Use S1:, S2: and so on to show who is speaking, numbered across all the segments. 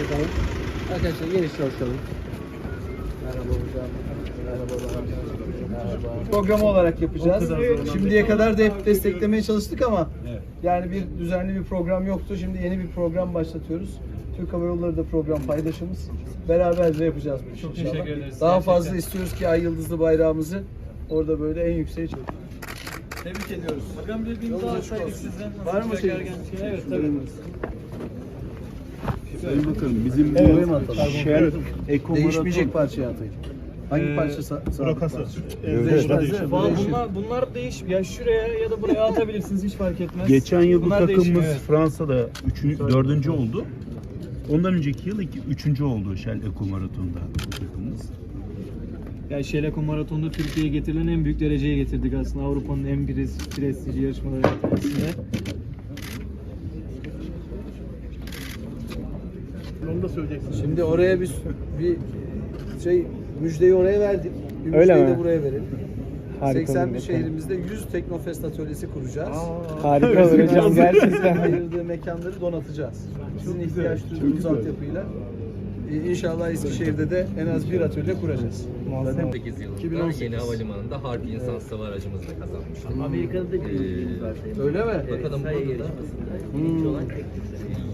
S1: efendim. Arkadaşlar geniş çalışalım. Merhaba hocam. Merhabalar. Merhaba.
S2: programı olarak yapacağız. Şimdiye kadar da hep desteklemeye çalıştık ama yani bir düzenli bir program yoktu. Şimdi yeni bir program başlatıyoruz. Türk Hava Yolları da program paydaşımız. Beraberce yapacağız bu işi
S3: Çok
S2: inşallah.
S3: teşekkür ederiz.
S2: Daha
S3: Gerçekten.
S2: fazla istiyoruz ki ay yıldızlı bayrağımızı orada böyle en yükseğe çıkartalım. Tebrik ediyoruz.
S3: Bakalım bir alsaydık
S2: olsun.
S3: sizden.
S2: Var mı şey?
S3: Evet tabii.
S4: Sayın Bakanım bizim
S2: Evet.
S4: bu Shell Eko
S2: Değişmeyecek parçaya atayım. Hangi
S3: Ee,
S2: parça sa- sabit
S5: Bırakası.
S2: parça?
S5: Evet.
S2: Değişmez
S5: Değişir.
S2: değil mi?
S3: Bunlar, bunlar değiş ya şuraya ya da buraya atabilirsiniz hiç fark etmez.
S4: Geçen yıl bu
S3: Bunlar
S4: takımımız
S3: değişmiyor, evet.
S4: Fransa'da üçüncü, dördüncü oldu. Ondan önceki yıl iki, üçüncü oldu Shell Eko Maratonu'nda bu takımımız.
S3: Yani Şeleko Maratonu'nda Türkiye'ye getirilen en büyük dereceye getirdik aslında. Avrupa'nın en prestij, prestijli yarışmalarından bir tanesinde.
S5: Onu da söyleyeceksin.
S2: Şimdi oraya bir bir şey müjdeyi oraya verdik. Bir
S1: Öyle
S2: müjdeyi
S1: mi?
S2: de buraya verelim.
S1: Harika
S2: 81
S1: olur,
S2: şehrimizde 100 Teknofest atölyesi kuracağız.
S1: Harika olur hocam gerçekten.
S2: Ayırdığı mekanları donatacağız. Sizin ihtiyaç duyduğunuz altyapıyla. Ee, İnşallah Eskişehir'de de en az bir atölye kuracağız.
S6: 2018 yılında
S2: 2018.
S6: yeni havalimanında Harp İnsan Hava Aracımızla kazanmıştık.
S7: Amerika'da da
S6: Ee,
S7: bir zaten.
S2: Öyle mi?
S6: Bakalım burada da
S7: tek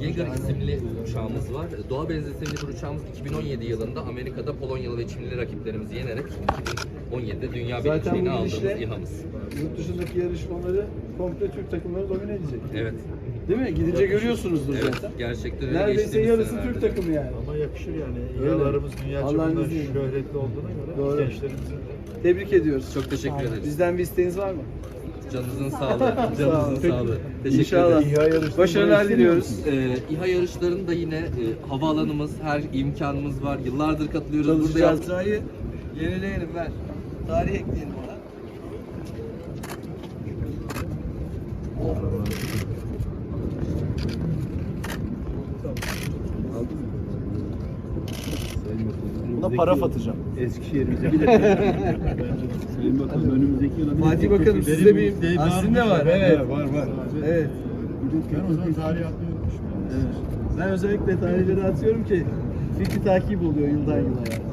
S6: Jaeger isimli uçağımız var. Doğa benzetimli bir uçağımız 2017 yılında Amerika'da Polonyalı ve Çinli rakiplerimizi yenerek 2017'de dünya birinciliğini aldığımız
S2: gidişle-
S6: İHA'mız.
S2: Yurt dışındaki yarışmaları komple Türk takımları domine edecek.
S6: Evet.
S2: Değil mi? Gidince görüyorsunuzdur
S6: Evet,
S2: zaten.
S6: gerçekten öyle
S2: Neredeyse yarısı
S6: senelerde
S2: Türk takımı yani.
S5: Yakışır yani.
S2: Öyle.
S5: Yıllarımız dünya
S2: Allah'ın
S5: çapında
S2: izniyle.
S5: şöhretli olduğuna göre
S2: Doğru.
S5: gençlerimizin
S2: Tebrik ediyoruz.
S6: Çok teşekkür ederiz.
S2: Bizden bir isteğiniz var mı?
S6: Canınızın sağlığı. Canınızın sağlığı. Teşekkür
S2: İnşallah.
S6: ederiz.
S2: Başarılar diliyoruz.
S6: Ee, İHA yarışlarında yine e, havaalanımız, her imkanımız var. Yıllardır katılıyoruz. Burada yaptık.
S2: Sayı yenileyelim ver. Tarih ekleyelim ona.
S4: Buna para atacağım. Eskişehir'imize bir de. Sayın Bakanım önümüzdeki yıl
S2: Fatih Bakanım sizde bir aslında var. Evet.
S5: var var.
S2: Evet.
S5: Ben o zaman tarihi atlıyorum.
S2: Evet. Ben özellikle tarihleri atıyorum ki fikri takip oluyor yıldan yıla yani.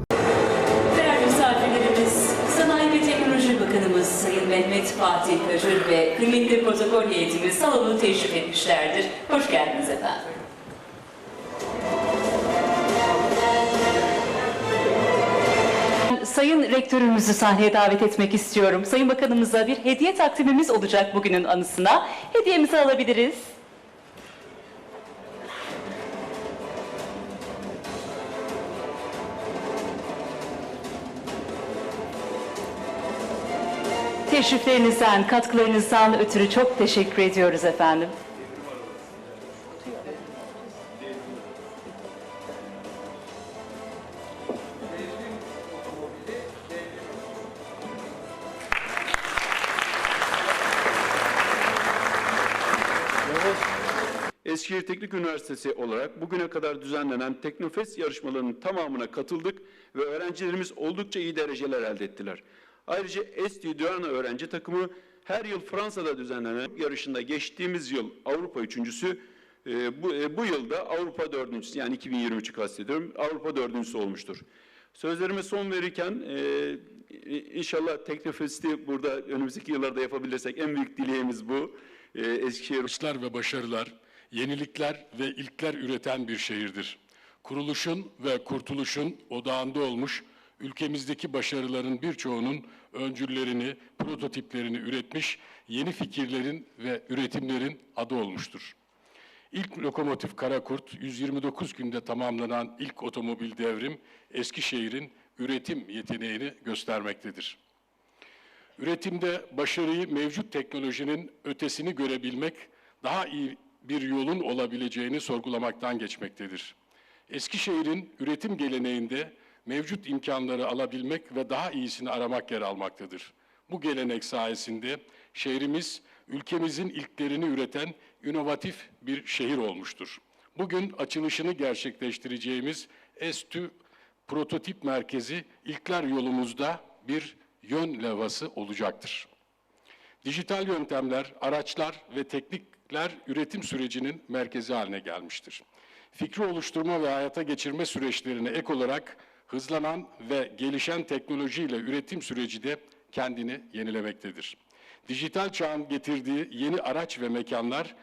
S8: Değerli misafirlerimiz, Sanayi ve Teknoloji Bakanımız Sayın Mehmet Fatih Kacır ve kıymetli protokol heyetimiz salonu teşrif etmişlerdir. Hoş geldiniz efendim. Sayın Rektörümüzü sahneye davet etmek istiyorum. Sayın Bakanımıza bir hediye takdimimiz olacak bugünün anısına. Hediyemizi alabiliriz. Teşriflerinizden, katkılarınızdan ötürü çok teşekkür ediyoruz efendim.
S9: Eskişehir Teknik Üniversitesi olarak bugüne kadar düzenlenen Teknofest yarışmalarının tamamına katıldık ve öğrencilerimiz oldukça iyi dereceler elde ettiler. Ayrıca Esti Duana öğrenci takımı her yıl Fransa'da düzenlenen yarışında geçtiğimiz yıl Avrupa üçüncüsü, e, bu, e, bu yılda Avrupa dördüncüsü yani 2023'ü kastediyorum Avrupa dördüncüsü olmuştur. Sözlerime son verirken e, inşallah Teknofest'i burada önümüzdeki yıllarda yapabilirsek en büyük dileğimiz bu. E, Eskişehir
S10: ve başarılar, yenilikler ve ilkler üreten bir şehirdir. Kuruluşun ve kurtuluşun odağında olmuş, ülkemizdeki başarıların birçoğunun öncüllerini, prototiplerini üretmiş, yeni fikirlerin ve üretimlerin adı olmuştur. İlk lokomotif Karakurt, 129 günde tamamlanan ilk otomobil devrim, Eskişehir'in üretim yeteneğini göstermektedir. Üretimde başarıyı mevcut teknolojinin ötesini görebilmek, daha iyi bir yolun olabileceğini sorgulamaktan geçmektedir. Eskişehir'in üretim geleneğinde mevcut imkanları alabilmek ve daha iyisini aramak yer almaktadır. Bu gelenek sayesinde şehrimiz ülkemizin ilklerini üreten inovatif bir şehir olmuştur. Bugün açılışını gerçekleştireceğimiz S2 Prototip Merkezi ilkler yolumuzda bir yön levhası olacaktır. Dijital yöntemler, araçlar ve teknik üretim sürecinin merkezi haline gelmiştir. Fikri oluşturma ve hayata geçirme süreçlerine ek olarak hızlanan ve gelişen teknolojiyle üretim süreci de kendini yenilemektedir. Dijital çağın getirdiği yeni araç ve mekanlar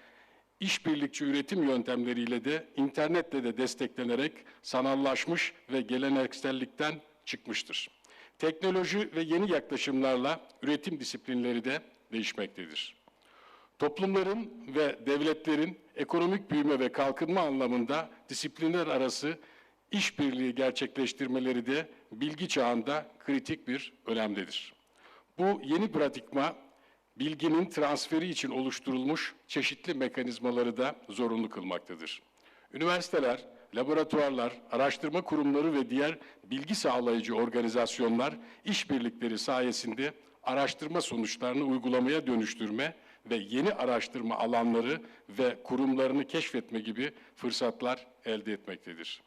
S10: işbirlikçi üretim yöntemleriyle de internetle de desteklenerek sanallaşmış ve geleneksellikten çıkmıştır. Teknoloji ve yeni yaklaşımlarla üretim disiplinleri de değişmektedir. Toplumların ve devletlerin ekonomik büyüme ve kalkınma anlamında disiplinler arası işbirliği gerçekleştirmeleri de bilgi çağında kritik bir önemdedir. Bu yeni pratikma bilginin transferi için oluşturulmuş çeşitli mekanizmaları da zorunlu kılmaktadır. Üniversiteler, laboratuvarlar, araştırma kurumları ve diğer bilgi sağlayıcı organizasyonlar işbirlikleri sayesinde araştırma sonuçlarını uygulamaya dönüştürme ve yeni araştırma alanları ve kurumlarını keşfetme gibi fırsatlar elde etmektedir.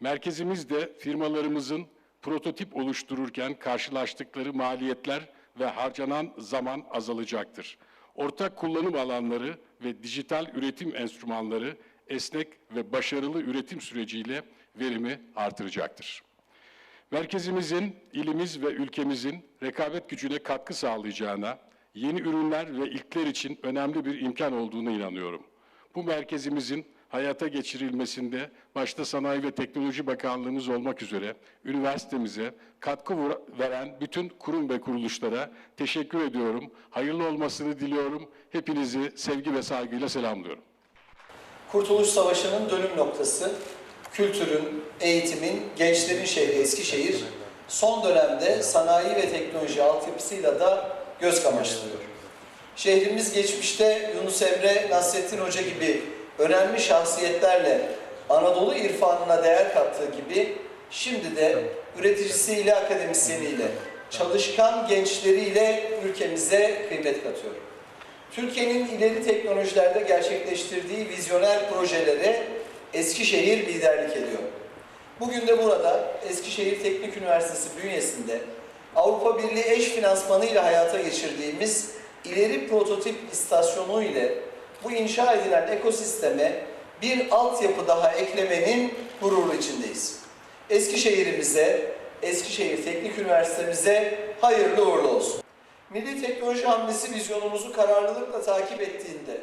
S10: Merkezimizde firmalarımızın prototip oluştururken karşılaştıkları maliyetler ve harcanan zaman azalacaktır. Ortak kullanım alanları ve dijital üretim enstrümanları esnek ve başarılı üretim süreciyle verimi artıracaktır. Merkezimizin, ilimiz ve ülkemizin rekabet gücüne katkı sağlayacağına, yeni ürünler ve ilkler için önemli bir imkan olduğunu inanıyorum. Bu merkezimizin hayata geçirilmesinde başta Sanayi ve Teknoloji Bakanlığımız olmak üzere üniversitemize katkı veren bütün kurum ve kuruluşlara teşekkür ediyorum. Hayırlı olmasını diliyorum. Hepinizi sevgi ve saygıyla selamlıyorum.
S2: Kurtuluş Savaşı'nın dönüm noktası, kültürün, eğitimin, gençlerin şehri Eskişehir, son dönemde sanayi ve teknoloji altyapısıyla da göz kamaştırıyor. Şehrimiz geçmişte Yunus Emre, Nasrettin Hoca gibi önemli şahsiyetlerle Anadolu irfanına değer kattığı gibi şimdi de üreticisiyle, akademisyeniyle, çalışkan gençleriyle ülkemize kıymet katıyor. Türkiye'nin ileri teknolojilerde gerçekleştirdiği vizyoner projelere Eskişehir liderlik ediyor. Bugün de burada Eskişehir Teknik Üniversitesi bünyesinde Avrupa Birliği eş finansmanı ile hayata geçirdiğimiz ileri prototip istasyonu ile bu inşa edilen ekosisteme bir altyapı daha eklemenin gururu içindeyiz. Eskişehir'imize, Eskişehir Teknik Üniversitemize hayırlı uğurlu olsun. Milli teknoloji hamlesi vizyonumuzu kararlılıkla takip ettiğinde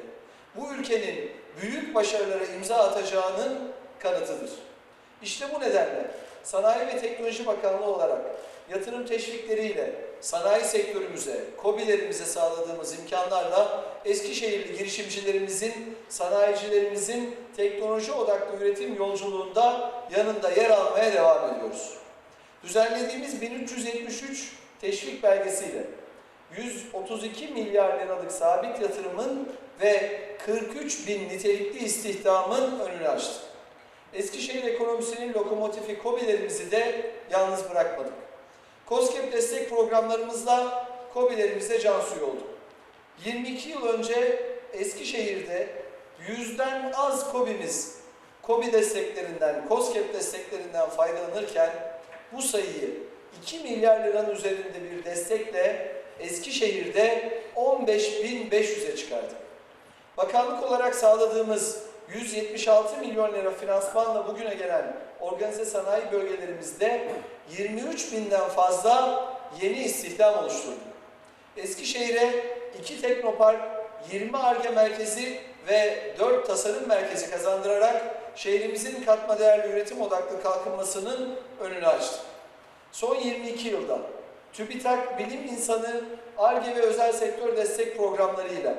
S2: bu ülkenin büyük başarılara imza atacağının kanıtıdır. İşte bu nedenle Sanayi ve Teknoloji Bakanlığı olarak yatırım teşvikleriyle sanayi sektörümüze, KOBİ'lerimize sağladığımız imkanlarla Eskişehirli girişimcilerimizin, sanayicilerimizin teknoloji odaklı üretim yolculuğunda yanında yer almaya devam ediyoruz. Düzenlediğimiz 1373 teşvik belgesiyle 132 milyar liralık sabit yatırımın ve 43 bin nitelikli istihdamın önünü açtı. Eskişehir ekonomisinin lokomotifi KOBİ'lerimizi de yalnız bırakmadık. COSGAP destek programlarımızla KOBİ'lerimize can suyu olduk. 22 yıl önce Eskişehir'de yüzden az KOBİ'miz KOBİ desteklerinden, COSGAP desteklerinden faydalanırken bu sayıyı 2 milyar liranın üzerinde bir destekle Eskişehir'de 15.500'e çıkardık. Bakanlık olarak sağladığımız 176 milyon lira finansmanla bugüne gelen organize sanayi bölgelerimizde 23 binden fazla yeni istihdam oluşturduk. Eskişehir'e 2 teknopark, 20 ARGE merkezi ve 4 tasarım merkezi kazandırarak şehrimizin katma değerli üretim odaklı kalkınmasının önünü açtık. Son 22 yılda TÜBİTAK bilim insanı ARGE ve özel sektör destek programlarıyla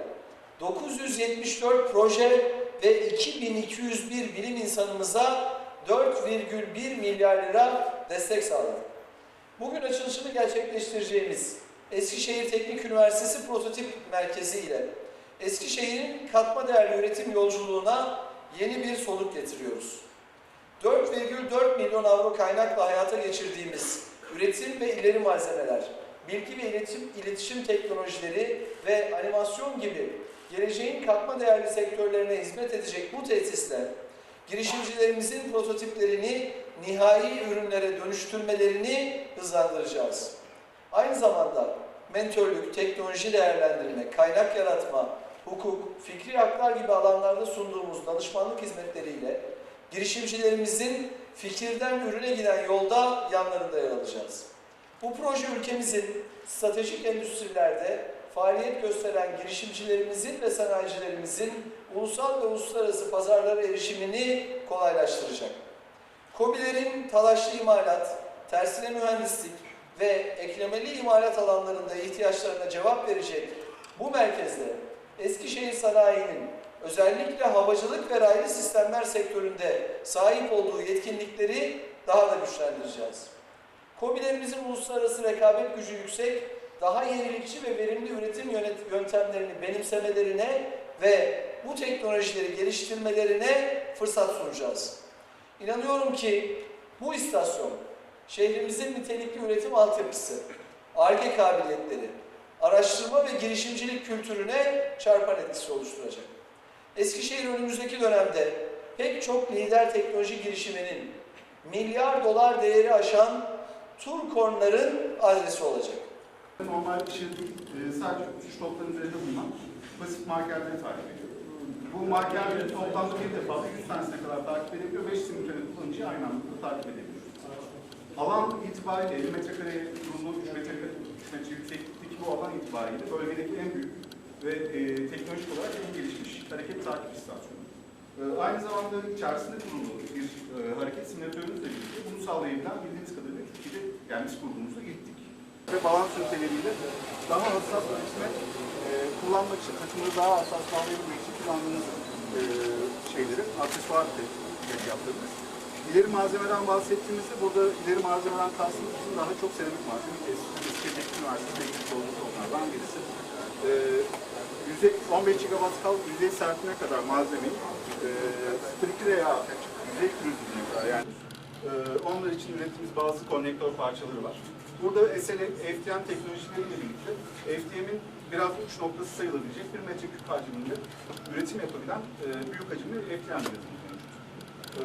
S2: 974 proje ve 2201 bilim insanımıza 4,1 milyar lira destek sağladık. Bugün açılışını gerçekleştireceğimiz Eskişehir Teknik Üniversitesi Prototip Merkezi ile Eskişehir'in katma değerli üretim yolculuğuna yeni bir soluk getiriyoruz. 4,4 milyon avro kaynakla hayata geçirdiğimiz üretim ve ileri malzemeler, bilgi ve iletişim, iletişim teknolojileri ve animasyon gibi geleceğin katma değerli sektörlerine hizmet edecek bu tesisler, girişimcilerimizin prototiplerini nihai ürünlere dönüştürmelerini hızlandıracağız. Aynı zamanda mentörlük, teknoloji değerlendirme, kaynak yaratma, hukuk, fikri haklar gibi alanlarda sunduğumuz danışmanlık hizmetleriyle girişimcilerimizin fikirden ürüne giden yolda yanlarında yer alacağız. Bu proje ülkemizin stratejik endüstrilerde faaliyet gösteren girişimcilerimizin ve sanayicilerimizin ulusal ve uluslararası pazarlara erişimini kolaylaştıracak. KOBİ'lerin talaşlı imalat, tersine mühendislik ve eklemeli imalat alanlarında ihtiyaçlarına cevap verecek bu merkezde Eskişehir sanayinin özellikle havacılık ve raylı sistemler sektöründe sahip olduğu yetkinlikleri daha da güçlendireceğiz. KOBİ'lerimizin uluslararası rekabet gücü yüksek, daha yenilikçi ve verimli üretim yöntemlerini benimsemelerine ve bu teknolojileri geliştirmelerine fırsat sunacağız. İnanıyorum ki bu istasyon şehrimizin nitelikli üretim altyapısı, ARGE kabiliyetleri, araştırma ve girişimcilik kültürüne çarpan etkisi oluşturacak. Eskişehir önümüzdeki dönemde pek çok lider teknoloji girişiminin milyar dolar değeri aşan Turkornların adresi olacak.
S5: Normal değil, e, sadece uçuş noktaların üzerinde bulunan basit markerleri takip ediyor. Bu markerleri toplamda bir defa 100 tanesine kadar takip edebiliyor. 5 simultane kullanıcıyı aynı anda takip edebiliyor. Alan itibariyle 50 metrekare kurulu 3 metrekare 3 metre yükseklikteki bu alan itibariyle bölgedeki en büyük ve e, teknolojik olarak en gelişmiş hareket takip istasyonu. E, aynı zamanda içerisinde kurulu bir e, hareket simülatörümüzle birlikte bunu sağlayabilen bildiğiniz kadarıyla Türkiye'de yani biz kurduğumuzda gittik. Ve balans üniteleriyle daha hassas ölçme e, kullanmak için, takımları daha hassas sağlayabilmek için kullandığımız e, şeyleri, aksesuar yaptığımız. İleri malzemeden bahsettiğimizde burada ileri malzemeden kastımız bizim daha çok seramik malzeme. Eski Teknik Üniversitesi teknik olduğu onlardan birisi. E, yüzde 15 GB kal yüzey sertliğine kadar malzemeyi e, sprikli veya yüzey pürüzlüğüne kadar yani e, onlar için ürettiğimiz bazı konnektör parçaları var. Burada SL, FTM teknolojileriyle birlikte FTM'in biraz uç noktası sayılabilecek bir metreküp hacminde üretim yapabilen e, büyük hacimli FTM üretimi mevcut. E,